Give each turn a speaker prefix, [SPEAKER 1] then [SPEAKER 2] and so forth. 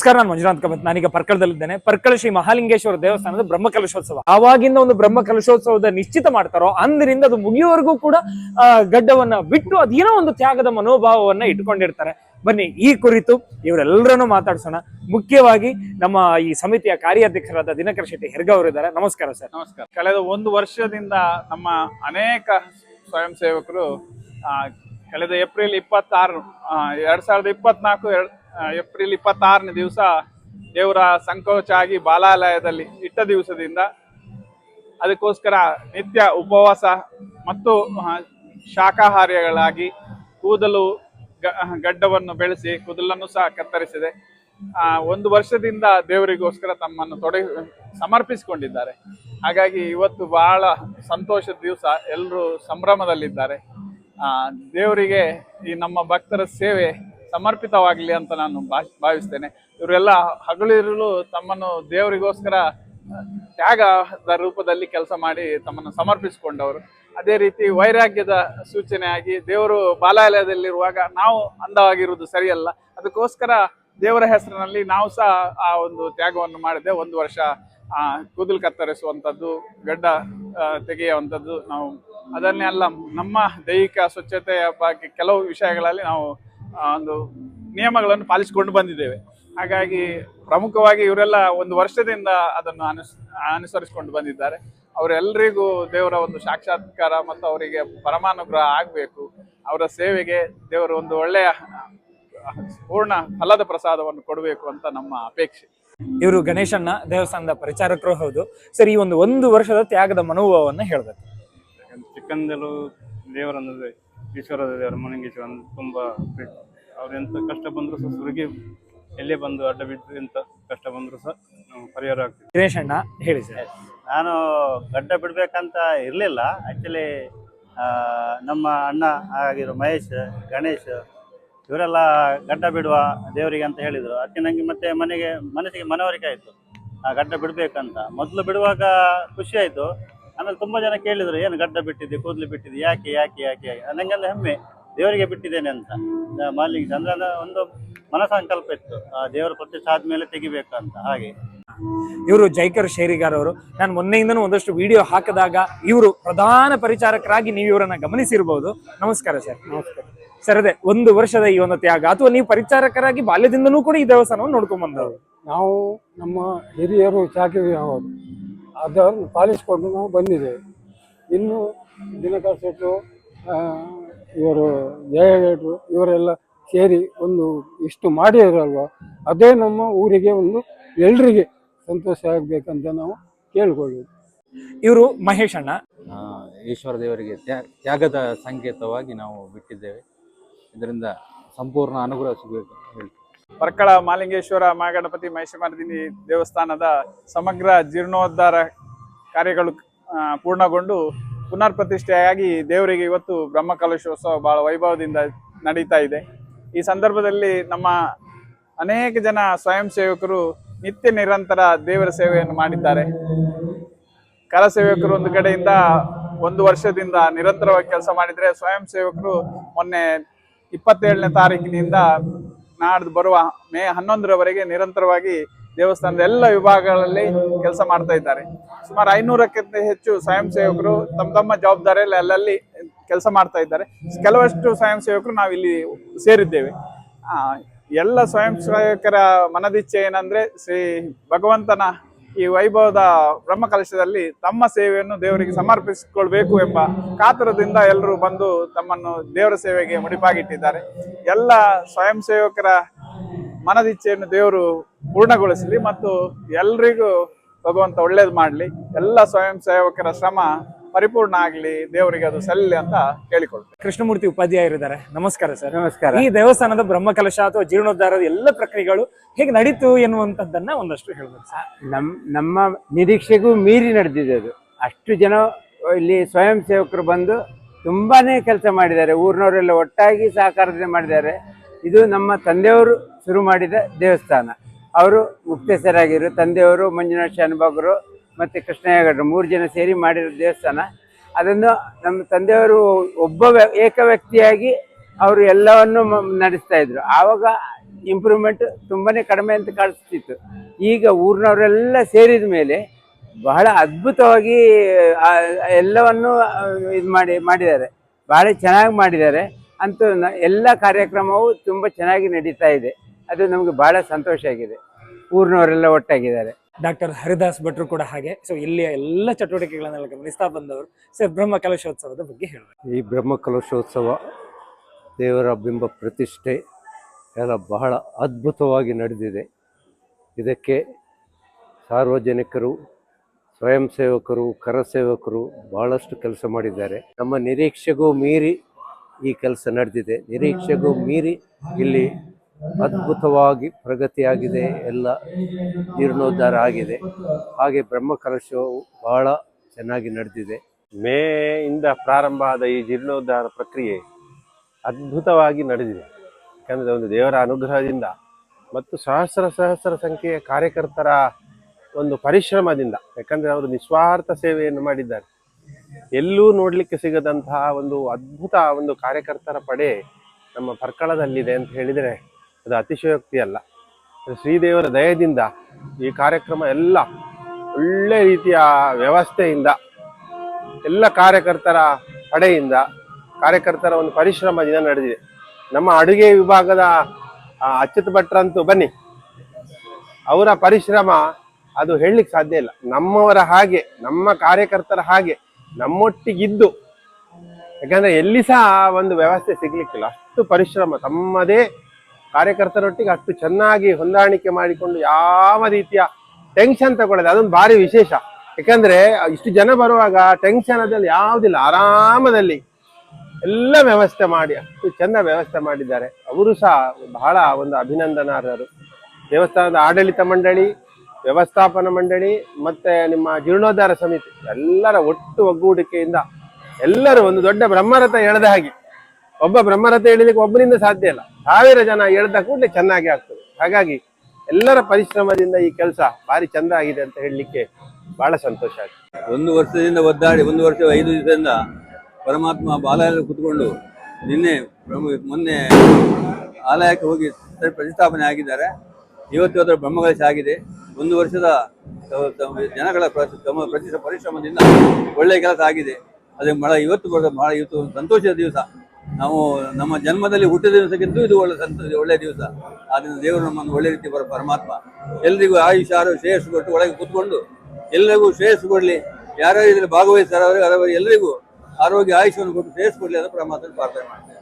[SPEAKER 1] ನಮಸ್ಕಾರ, ನಾನು ಮಂಜುನಾಥ್ ಕಮತ್ ನಾನೀಗ ಪರ್ಕಳದಲ್ಲಿದ್ದೇನೆ. ಪರ್ಕಳ ಶ್ರೀ ಮಹಾಲಿಂಗೇಶ್ವರ ದೇವಸ್ಥಾನದ ಬ್ರಹ್ಮ ಕಲಶೋತ್ಸವ. ಆವಾಗಿಂದ ಒಂದು ಬ್ರಹ್ಮ ಕಲಶೋತ್ಸವದ ನಿಶ್ಚಿತ ಮಾಡ್ತಾರೋ ಅಂದ್ರಿಂದ ಅದು ಮುಗಿಯುವವರೆಗೂ ಕೂಡ ಗಡ್ಡವನ್ನ ಬಿಟ್ಟು ಅದೇನೋ ಒಂದು ತ್ಯಾಗದ ಮನೋಭಾವವನ್ನ ಇಟ್ಕೊಂಡಿರ್ತಾರೆ. ಬನ್ನಿ, ಈ ಕುರಿತು ಇವರೆಲ್ಲರನ್ನು ಮಾತಾಡ್ಸೋಣ. ಮುಖ್ಯವಾಗಿ ನಮ್ಮ ಈ ಸಮಿತಿಯ ಕಾರ್ಯಾಧ್ಯಕ್ಷರಾದ ದಿನಕರ ಶೆಟ್ಟಿ ಹೆರ್ಗ ಅವರಿದ್ದಾರೆ ನಮಸ್ಕಾರ, ಸರ್.
[SPEAKER 2] ನಮಸ್ಕಾರ. ಕಳೆದ ಒಂದು ವರ್ಷದಿಂದ ನಮ್ಮ ಅನೇಕ ಸ್ವಯಂ ಸೇವಕರು ಕಳೆದ ಏಪ್ರಿಲ್ ಇಪ್ಪತ್ತಾರು ಎರಡ್ ಸಾವಿರದ ಇಪ್ಪತ್ನಾಲ್ಕು ಏಪ್ರಿಲ್ ಇಪ್ಪತ್ತಾರನೇ ದಿವಸ ದೇವರ ಸಂಕೋಚ ಆಗಿ ಬಾಲಾಲಯದಲ್ಲಿ ಇಟ್ಟ ದಿವಸದಿಂದ ಅದಕ್ಕೋಸ್ಕರ ನಿತ್ಯ ಉಪವಾಸ ಮತ್ತು ಶಾಖಾಹಾರಿಗಳಾಗಿ ಕೂದಲು ಗಡ್ಡವನ್ನು ಬೆಳೆಸಿ ಕೂದಲನ್ನು ಸಹ ಕತ್ತರಿಸಿದೆ. ಒಂದು ವರ್ಷದಿಂದ ದೇವರಿಗೋಸ್ಕರ ತಮ್ಮನ್ನು ತೊಡಗಿ ಸಮರ್ಪಿಸಿಕೊಂಡಿದ್ದಾರೆ. ಹಾಗಾಗಿ ಇವತ್ತು ಬಹಳ ಸಂತೋಷದ ದಿವಸ. ಎಲ್ಲರೂ ಸಂಭ್ರಮದಲ್ಲಿದ್ದಾರೆ. ದೇವರಿಗೆ ಈ ನಮ್ಮ ಭಕ್ತರ ಸೇವೆ ಸಮರ್ಪಿತವಾಗಲಿ ಅಂತ ನಾನು ಭಾವಿಸ್ತೇನೆ. ಇವರೆಲ್ಲ ಹಗಲಿರಲು ತಮ್ಮನ್ನು ದೇವರಿಗೋಸ್ಕರ ತ್ಯಾಗದ ರೂಪದಲ್ಲಿ ಕೆಲಸ ಮಾಡಿ ತಮ್ಮನ್ನು ಸಮರ್ಪಿಸಿಕೊಂಡವರು. ಅದೇ ರೀತಿ ವೈರಾಗ್ಯದ ಸೂಚನೆಯಾಗಿ ದೇವರು ಬಾಲಾಲಯದಲ್ಲಿರುವಾಗ ನಾವು ಅಂದವಾಗಿರುವುದು ಸರಿಯಲ್ಲ. ಅದಕ್ಕೋಸ್ಕರ ದೇವರ ಹೆಸರಿನಲ್ಲಿ ನಾವು ಸಹ ಆ ಒಂದು ತ್ಯಾಗವನ್ನು ಮಾಡಿದೆ. ಒಂದು ವರ್ಷ ಕೂದಲು ಕತ್ತರಿಸುವಂಥದ್ದು, ಗಡ್ಡ ತೆಗೆಯುವಂಥದ್ದು ನಾವು ಅದನ್ನೆಲ್ಲ ನಮ್ಮ ದೈಹಿಕ ಸ್ವಚ್ಛತೆಯ ಬಗ್ಗೆ ಕೆಲವು ವಿಷಯಗಳಲ್ಲಿ ನಾವು ಒಂದು ನಿಯಮಗಳನ್ನು ಪಾಲಿಸಿಕೊಂಡು ಬಂದಿದ್ದೇವೆ. ಹಾಗಾಗಿ ಪ್ರಮುಖವಾಗಿ ಇವರೆಲ್ಲ ಒಂದು ವರ್ಷದಿಂದ ಅದನ್ನು ಅನುಸ್ ಅನುಸರಿಸಿಕೊಂಡು ಬಂದಿದ್ದಾರೆ. ಅವರೆಲ್ಲರಿಗೂ ದೇವರ ಒಂದು ಸಾಕ್ಷಾತ್ಕಾರ ಮತ್ತು ಅವರಿಗೆ ಪರಮಾನುಗ್ರಹ ಆಗಬೇಕು. ಅವರ ಸೇವೆಗೆ ದೇವರು ಒಂದು ಒಳ್ಳೆಯ ಪೂರ್ಣ ಫಲದ ಪ್ರಸಾದವನ್ನು ಕೊಡಬೇಕು ಅಂತ ನಮ್ಮ ಅಪೇಕ್ಷೆ.
[SPEAKER 1] ಇವರು ಗಣೇಶಣ್ಣ ದೇವಸ್ಥಾನದ ಪ್ರಚಾರಕರು ಹೌದು. ಸರ್ ಈ ಒಂದು ಒಂದು ವರ್ಷದ ತ್ಯಾಗದ ಮನೋಭಾವವನ್ನು ಹೇಳಬೇಕು.
[SPEAKER 3] ಚಿಕ್ಕಂದಲು ದೇವರನ್ನದೇ ಈಶ್ವರದ ದೇವರು ಮನೆಂಗೇಶ್ವರ ಅಂದ್ರೆ ತುಂಬಾ ಪ್ರೀತಿ ಅವ್ರು ಎಂತ ಕಷ್ಟ ಬಂದ್ರು ಸಹ ಸುರುಗಿ ಎಲ್ಲೇ ಬಂದು ಅಡ್ಡ ಬಿದ್ದು ಎಂತ ಕಷ್ಟ ಬಂದ್ರು ಸಹ ನಾವು ಪರಿಹಾರ ಆಗ್ತದೆ
[SPEAKER 1] ಅಣ್ಣ ಹೇಳಿ ಸರ್.
[SPEAKER 4] ನಾನು ಗಡ್ಡ ಬಿಡಬೇಕಂತ ಇರಲಿಲ್ಲ. ಆ್ಯಕ್ಚುಲಿ ನಮ್ಮ ಅಣ್ಣ ಆಗಿರೋ ಮಹೇಶ್ ಗಣೇಶ್ ಇವರೆಲ್ಲ ಗಡ್ಡ ಬಿಡುವ ದೇವರಿಗೆ ಅಂತ ಹೇಳಿದರು. ಅದಕ್ಕೆ ನನಗೆ ಮತ್ತೆ ಮನೆಗೆ ಮನಸ್ಸಿಗೆ ಮನವರಿಕೆ ಆಯಿತು. ಆ ಗಡ್ಡ ಬಿಡಬೇಕಂತ. ಮೊದಲು ಬಿಡುವಾಗ ಖುಷಿ ಆಯಿತು. ಆಮೇಲೆ ತುಂಬಾ ಜನ ಕೇಳಿದ್ರು ಏನು ಗಡ್ಡ ಬಿಟ್ಟಿದೆ ಕೂದಲು ಬಿಟ್ಟಿದೆ ಯಾಕೆ ಯಾಕೆ ಯಾಕೆ ಯಾಕೆ? ನನಗೆ ಹೆಮ್ಮೆ ದೇವರಿಗೆ ಬಿಟ್ಟಿದ್ದೇನೆ ಅಂತ. ಮಾಲಿಂಗ್ ಅಂದ್ರೆ ಅದು ಒಂದು ಮನಸಂಕಲ್ಪ ಇತ್ತು. ಆ ದೇವರ ಪ್ರತಿಷ್ಠೆ ಆದ್ಮೇಲೆ ತೆಗಿಬೇಕು ಅಂತ ಹಾಗೆ.
[SPEAKER 1] ಇವರು ಜೈಕರ್ ಶೇರಿಗಾರ್ ಅವರು ನಾನು ಮೊನ್ನೆಯಿಂದನೂ ಒಂದಷ್ಟು ವಿಡಿಯೋ ಹಾಕಿದಾಗ ಇವರು ಪ್ರಧಾನ ಪರಿಚಾರಕರಾಗಿ ನೀವು ಇವರನ್ನ ಗಮನಿಸಿರ್ಬೋದು. ನಮಸ್ಕಾರ ಸರ್. ನಮಸ್ಕಾರ. ಸರ್ ಅದೇ ಒಂದು ವರ್ಷದ ಈ ಒಂದು ತ್ಯಾಗ ಅಥವಾ ನೀವು ಪರಿಚಾರಕರಾಗಿ ಬಾಲ್ಯದಿಂದನೂ ಕೂಡ ಈ ದೇವಸ್ಥಾನವನ್ನು ನೋಡ್ಕೊಂಡ್ ಬಂದವರು.
[SPEAKER 5] ನಾವು ನಮ್ಮ ಹಿರಿಯರು ಚಾಕರಿ ಹೌದು ಅದನ್ನು ಪಾಲಿಸಿಕೊಂಡು ನಾವು ಬಂದಿದ್ದೇವೆ ಇನ್ನು ದಿನಕರ್ ಶೆಟ್ಟರು ಇವರು ಇವರು ಜಯಗೇಟ್ರು ಇವರೆಲ್ಲ ಸೇರಿ ಒಂದು ಇಷ್ಟು ಮಾಡಿದ್ರಲ್ವ ಅದೇ ನಮ್ಮ ಊರಿಗೆ ಒಂದು ಎಲ್ರಿಗೆ ಸಂತೋಷ ಆಗಬೇಕಂತ ನಾವು ಕೇಳ್ಕೊಳ್ಳೋದು
[SPEAKER 1] ಇವರು ಮಹೇಶ್ ಅಣ್ಣ.
[SPEAKER 6] ಆ, ಈಶ್ವರ ದೇವರಿಗೆ ತ್ಯಾ- ತ್ಯಾಗದ ಸಂಕೇತವಾಗಿ ನಾವು ಬಿಟ್ಟಿದ್ದೇವೆ. ಇದರಿಂದ ಸಂಪೂರ್ಣ ಅನುಗ್ರಹ ಸಿಗಬೇಕು ಹೇಳ್ತೀವಿ
[SPEAKER 2] ಪರ್ಕಳ ಮಾಲಿಂಗೇಶ್ವರ ಮಹಾಗಣಪತಿ ಮಹಿಷಮರ್ದಿನಿ ದೇವಸ್ಥಾನದ ಸಮಗ್ರ ಜೀರ್ಣೋದ್ಧಾರ ಕಾರ್ಯಗಳು ಪೂರ್ಣಗೊಂಡು ಪುನರ್ ಪ್ರತಿಷ್ಠೆಯಾಗಿ ದೇವರಿಗೆ ಇವತ್ತು ಬ್ರಹ್ಮ ಕಲಶೋತ್ಸವ ಬಹಳ ವೈಭವದಿಂದ ನಡೀತಾ ಇದೆ. ಈ ಸಂದರ್ಭದಲ್ಲಿ ನಮ್ಮ ಅನೇಕ ಜನ ಸ್ವಯಂ ಸೇವಕರು ನಿತ್ಯ ನಿರಂತರ ದೇವರ ಸೇವೆಯನ್ನು ಮಾಡಿದ್ದಾರೆ. ಕರ ಸೇವಕರು ಒಂದು ಕಡೆಯಿಂದ ಒಂದು ವರ್ಷದಿಂದ ನಿರಂತರವಾಗಿ ಕೆಲಸ ಮಾಡಿದರೆ ಸ್ವಯಂ ಸೇವಕರು ಮೊನ್ನೆ ಇಪ್ಪತ್ತೇಳನೇ ತಾರೀಕಿನಿಂದ ನಾಡ್ದು ಬರುವ ಮೇ ಹನ್ನೊಂದರವರೆಗೆ ನಿರಂತರವಾಗಿ ದೇವಸ್ಥಾನದ ಎಲ್ಲ ವಿಭಾಗಗಳಲ್ಲಿ ಕೆಲಸ ಮಾಡ್ತಾ ಇದ್ದಾರೆ. ಸುಮಾರು ಐನೂರಕ್ಕಿಂತ ಹೆಚ್ಚು ಸ್ವಯಂ ಸೇವಕರು ತಮ್ಮ ತಮ್ಮ ಜವಾಬ್ದಾರಿಯಲ್ಲಿ ಅಲ್ಲಲ್ಲಿ ಕೆಲಸ ಮಾಡ್ತಾ ಇದ್ದಾರೆ. ಕೆಲವಷ್ಟು ಸ್ವಯಂ ಸೇವಕರು ಇಲ್ಲಿ ಸೇರಿದ್ದೇವೆ. ಎಲ್ಲ ಸ್ವಯಂ ಸೇವಕರ ಮನದಿಚ್ಛೆ ಏನಂದ್ರೆ ಶ್ರೀ ಭಗವಂತನ ಈ ವೈಭವದ ಬ್ರಹ್ಮ ಕಲಶದಲ್ಲಿ ತಮ್ಮ ಸೇವೆಯನ್ನು ದೇವರಿಗೆ ಸಮರ್ಪಿಸಿಕೊಳ್ಬೇಕು ಎಂಬ ಕಾತುರದಿಂದ ಎಲ್ಲರೂ ಬಂದು ತಮ್ಮನ್ನು ದೇವರ ಸೇವೆಗೆ ಮುಡಿಪಾಗಿಟ್ಟಿದ್ದಾರೆ. ಎಲ್ಲ ಸ್ವಯಂ ಸೇವಕರ ಮನದಿಚ್ಛೆಯನ್ನು ದೇವರು ಪೂರ್ಣಗೊಳಿಸಲಿ ಮತ್ತು ಎಲ್ರಿಗೂ ಭಗವಂತ ಒಳ್ಳೇದು ಮಾಡಲಿ. ಎಲ್ಲ ಸ್ವಯಂ ಸೇವಕರ ಶ್ರಮ ಪರಿಪೂರ್ಣ ಆಗಲಿ ದೇವರಿಗೆ ಅದು ಸಲ್ಲಿ ಅಂತ ಕೇಳಿಕೊಳ್ತೇವೆ
[SPEAKER 1] ಕೃಷ್ಣಮೂರ್ತಿ ಉಪಾಧ್ಯಾಯರಿದ್ದಾರೆ. ನಮಸ್ಕಾರ ಸರ್.
[SPEAKER 5] ನಮಸ್ಕಾರ.
[SPEAKER 1] ಈ ದೇವಸ್ಥಾನದ ಬ್ರಹ್ಮಕಲಶ ಅಥವಾ ಜೀರ್ಣೋದ್ಧಾರದ ಎಲ್ಲ ಪ್ರಕ್ರಿಯೆಗಳು ಹೇಗೆ ನಡೀತು ಎನ್ನುವಂಥದ್ದನ್ನ ಒಂದಷ್ಟು ಹೇಳ್ಬೋದು ಸರ್.
[SPEAKER 7] ನಮ್ ನಮ್ಮ ನಿರೀಕ್ಷೆಗೂ ಮೀರಿ ನಡೆದಿದೆ ಅದು. ಅಷ್ಟು ಜನ ಇಲ್ಲಿ ಸ್ವಯಂ ಸೇವಕರು ಬಂದು ತುಂಬಾನೇ ಕೆಲಸ ಮಾಡಿದ್ದಾರೆ. ಊರಿನವರೆಲ್ಲ ಒಟ್ಟಾಗಿ ಸಹಕಾರದಿಂದ ಮಾಡಿದ್ದಾರೆ. ಇದು ನಮ್ಮ ತಂದೆಯವರು ಶುರು ಮಾಡಿದ ದೇವಸ್ಥಾನ. ಅವರು ಮುಕ್ತೇಶ್ವರಾಗಿರು ತಂದೆಯವರು ಮಂಜುನಾಥ ಶಾನುಭಾಗರು ಮತ್ತು ಕೃಷ್ಣಯ್ಯಗೌಡರು ಮೂರು ಜನ ಸೇರಿ ಮಾಡಿರೋ ದೇವಸ್ಥಾನ. ಅದನ್ನು ನಮ್ಮ ತಂದೆಯವರು ಒಬ್ಬ ಏಕ ವ್ಯಕ್ತಿಯಾಗಿ ಅವರು ಎಲ್ಲವನ್ನು ನಡೆಸ್ತಾ ಇದ್ರು. ಆವಾಗ ಇಂಪ್ರೂವ್ಮೆಂಟ್ ತುಂಬಾ ಕಡಿಮೆ ಅಂತ ಕಾಣಿಸ್ತಿತ್ತು. ಈಗ ಊರಿನವರೆಲ್ಲ ಸೇರಿದ ಮೇಲೆ ಬಹಳ ಅದ್ಭುತವಾಗಿ ಎಲ್ಲವನ್ನು ಇದು ಮಾಡಿ, ಮಾಡಿದ್ದಾರೆ. ಬಹಳ ಚೆನ್ನಾಗಿ ಮಾಡಿದ್ದಾರೆ. ಅಂತೂ ಎಲ್ಲ ಕಾರ್ಯಕ್ರಮವು ತುಂಬ ಚೆನ್ನಾಗಿ ನಡೀತಾ ಇದೆ. ಅದು ನಮಗೆ ಬಹಳ ಸಂತೋಷ ಆಗಿದೆ. ಊರಿನವರೆಲ್ಲ ಒಟ್ಟಾಗಿದ್ದಾರೆ.
[SPEAKER 1] ಡಾಕ್ಟರ್ ಹರಿದಾಸ್ ಭಟ್ರು ಕೂಡ ಹಾಗೆ. ಸೊ ಇಲ್ಲಿಯ ಎಲ್ಲ ಚಟುವಟಿಕೆಗಳನ್ನೆಲ್ಲ ಗಮನಿಸ್ತಾ ಬಂದವರು. ಸರ್ ಬ್ರಹ್ಮ ಕಲಶೋತ್ಸವದ ಬಗ್ಗೆ ಹೇಳುವ
[SPEAKER 8] ಈ ಬ್ರಹ್ಮ ಕಲಶೋತ್ಸವ ದೇವರ ಬಿಂಬ ಪ್ರತಿಷ್ಠೆ ಎಲ್ಲ ಬಹಳ ಅದ್ಭುತವಾಗಿ ನಡೆದಿದೆ. ಇದಕ್ಕೆ ಸಾರ್ವಜನಿಕರು, ಸ್ವಯಂ ಸೇವಕರು, ಕರಸೇವಕರು ಬಹಳಷ್ಟು ಕೆಲಸ ಮಾಡಿದ್ದಾರೆ. ನಮ್ಮ ನಿರೀಕ್ಷೆಗೂ ಮೀರಿ ಈ ಕೆಲಸ ನಡೆದಿದೆ. ನಿರೀಕ್ಷೆಗೂ ಮೀರಿ ಇಲ್ಲಿ ಅದ್ಭುತವಾಗಿ ಪ್ರಗತಿಯಾಗಿದೆ. ಎಲ್ಲ ಜೀರ್ಣೋದ್ಧಾರ ಆಗಿದೆ. ಹಾಗೆ ಬ್ರಹ್ಮಕಲಶವು ಬಹಳ ಚೆನ್ನಾಗಿ ನಡೆದಿದೆ.
[SPEAKER 9] ಮೇ ಇಂದ ಪ್ರಾರಂಭ ಆದ ಈ ಜೀರ್ಣೋದ್ಧಾರ ಪ್ರಕ್ರಿಯೆ ಅದ್ಭುತವಾಗಿ ನಡೆದಿದೆ. ಯಾಕಂದರೆ ಒಂದು ದೇವರ ಅನುಗ್ರಹದಿಂದ ಮತ್ತು ಸಹಸ್ರ ಸಹಸ್ರ ಸಂಖ್ಯೆಯ ಕಾರ್ಯಕರ್ತರ ಒಂದು ಪರಿಶ್ರಮದಿಂದ, ಯಾಕಂದರೆ ಅವರು ನಿಸ್ವಾರ್ಥ ಸೇವೆಯನ್ನು ಮಾಡಿದ್ದಾರೆ. ಎಲ್ಲೂ ನೋಡಲಿಕ್ಕೆ ಸಿಗದಂತಹ ಒಂದು ಅದ್ಭುತ ಒಂದು ಕಾರ್ಯಕರ್ತರ ಪಡೆ ನಮ್ಮ ಪರ್ಕಳದಲ್ಲಿದೆ ಅಂತ ಹೇಳಿದರೆ ಅದು ಅತಿಶಯೋಕ್ತಿ ಅಲ್ಲ. ಶ್ರೀದೇವರ ದಯದಿಂದ ಈ ಕಾರ್ಯಕ್ರಮ ಎಲ್ಲ ಒಳ್ಳೆ ರೀತಿಯ ವ್ಯವಸ್ಥೆಯಿಂದ, ಎಲ್ಲ ಕಾರ್ಯಕರ್ತರ ಪಡೆಯಿಂದ ಕಾರ್ಯಕರ್ತರ ಒಂದು ಪರಿಶ್ರಮದಿಂದ ನಡೆದಿದೆ. ನಮ್ಮ ಅಡುಗೆ ವಿಭಾಗದ ಅಚ್ಯುತ್ ಭಟ್ರಂತೂ ಬನ್ನಿ. ಅವರ ಪರಿಶ್ರಮ ಅದು ಹೇಳಲಿಕ್ಕೆ ಸಾಧ್ಯ ಇಲ್ಲ. ನಮ್ಮವರ ಹಾಗೆ, ನಮ್ಮ ಕಾರ್ಯಕರ್ತರ ಹಾಗೆ, ನಮ್ಮೊಟ್ಟಿಗಿದ್ದು. ಯಾಕಂದ್ರೆ ಎಲ್ಲಿ ಸಹ ಒಂದು ವ್ಯವಸ್ಥೆ ಸಿಗ್ಲಿಕ್ಕಿಲ್ಲ. ಅಷ್ಟು ಪರಿಶ್ರಮ ತಮ್ಮದೇ ಕಾರ್ಯಕರ್ತರೊಟ್ಟಿಗೆ ಅಷ್ಟು ಚೆನ್ನಾಗಿ ಹೊಂದಾಣಿಕೆ ಮಾಡಿಕೊಂಡು ಯಾವ ರೀತಿಯ ಟೆನ್ಷನ್ ತಗೊಳ್ಳೋದು, ಅದೊಂದು ಭಾರಿ ವಿಶೇಷ. ಯಾಕಂದ್ರೆ ಇಷ್ಟು ಜನ ಬರುವಾಗ ಟೆನ್ಷನ್ ಅದಲ್ಲಿ ಯಾವುದಿಲ್ಲ, ಆರಾಮದಲ್ಲಿ ಎಲ್ಲ ವ್ಯವಸ್ಥೆ ಮಾಡಿ, ಅಷ್ಟು ಚೆಂದ ವ್ಯವಸ್ಥೆ ಮಾಡಿದ್ದಾರೆ. ಅವರು ಸಹ ಬಹಳ ಒಂದು ಅಭಿನಂದನಾರ್ಹರು. ದೇವಸ್ಥಾನದ ಆಡಳಿತ ಮಂಡಳಿ, ವ್ಯವಸ್ಥಾಪನ ಮಂಡಳಿ, ಮತ್ತೆ ನಿಮ್ಮ ಜೀರ್ಣೋದ್ಧಾರ ಸಮಿತಿ, ಎಲ್ಲರ ಒಟ್ಟು ಒಗ್ಗೂಡಿಕೆಯಿಂದ ಎಲ್ಲರೂ ಒಂದು ದೊಡ್ಡ ಬ್ರಹ್ಮರಥ ಎಳೆದ ಹಾಗೆ ಒಬ್ಬ ಬ್ರಹ್ಮರಥ ಎಳಿಲಿಕ್ಕೆ ಒಬ್ಬರಿಂದ ಸಾಧ್ಯ ಇಲ್ಲ. ಸಾವಿರ ಜನ ಎಳೆದ ಕೂಡಲೇ ಚೆನ್ನಾಗಿ ಆಗ್ತದೆ. ಹಾಗಾಗಿ ಎಲ್ಲರ ಪರಿಶ್ರಮದಿಂದ ಈ ಕೆಲಸ ಭಾರಿ ಚಂದ ಆಗಿದೆ ಅಂತ ಹೇಳಲಿಕ್ಕೆ ಬಹಳ ಸಂತೋಷ ಆಗ್ತದೆ
[SPEAKER 10] ಒಂದು ವರ್ಷದಿಂದ ಒದ್ದಾಡಿ, ಒಂದು ವರ್ಷ ಐದು ದಿವಸದಿಂದ ಪರಮಾತ್ಮ ಬಾಲಯಲ್ಲಿ ಕುತ್ಕೊಂಡು ನಿನ್ನೆ ಮೊನ್ನೆ ಆಲಯಕ್ಕೆ ಹೋಗಿ ಪ್ರತಿಷ್ಠಾಪನೆ ಆಗಿದ್ದಾರೆ. ಇವತ್ತು ಅದರ ಬ್ರಹ್ಮಕಲಶ ಆಗಿದೆ. ಒಂದು ವರ್ಷದ ಜನಗಳ ಪರಿಶ್ರಮದಿಂದ ಒಳ್ಳೆಯ ಕೆಲಸ ಆಗಿದೆ. ಅದೇ ಬಹಳ ಇವತ್ತು ಬಹಳ ಇವತ್ತು ಸಂತೋಷದ ದಿವಸ. ನಾವು ನಮ್ಮ ಜನ್ಮದಲ್ಲಿ ಹುಟ್ಟಿದ ದಿವಸಕ್ಕಿಂತ ಇದು ಒಳ್ಳೆ ಸಂತೋಷ ಒಳ್ಳೆ ದಿವಸ. ಆದ್ರಿಂದ ದೇವರು ನಮ್ಮನ್ನು ಒಳ್ಳೆ ರೀತಿ ಬರ ಪರಮಾತ್ಮ. ಎಲ್ರಿಗೂ ಆಯುಷ್, ಆರೋಗ್ಯ, ಶ್ರೇಯಸ್ಸು ಕೊಟ್ಟು ಒಳಗೆ ಕೂತ್ಕೊಂಡು ಎಲ್ಲರಿಗೂ ಶ್ರೇಯಸ್ಸು ಕೊಡಲಿ. ಯಾರ್ಯಾರು ಇದರಲ್ಲಿ ಭಾಗವಹಿಸ್ತಾರೆ ಅವರಿಗೆ ಎಲ್ಲರಿಗೂ ಆರೋಗ್ಯ, ಆಯುಷ್ಯವನ್ನು ಕೊಟ್ಟು ಶ್ರೇಯಸ್ಸು ಕೊಡಲಿ ಅಂತ ಪರಮಾತ್ಮ ಪ್ರಾರ್ಥನೆ ಮಾಡ್ತೇವೆ.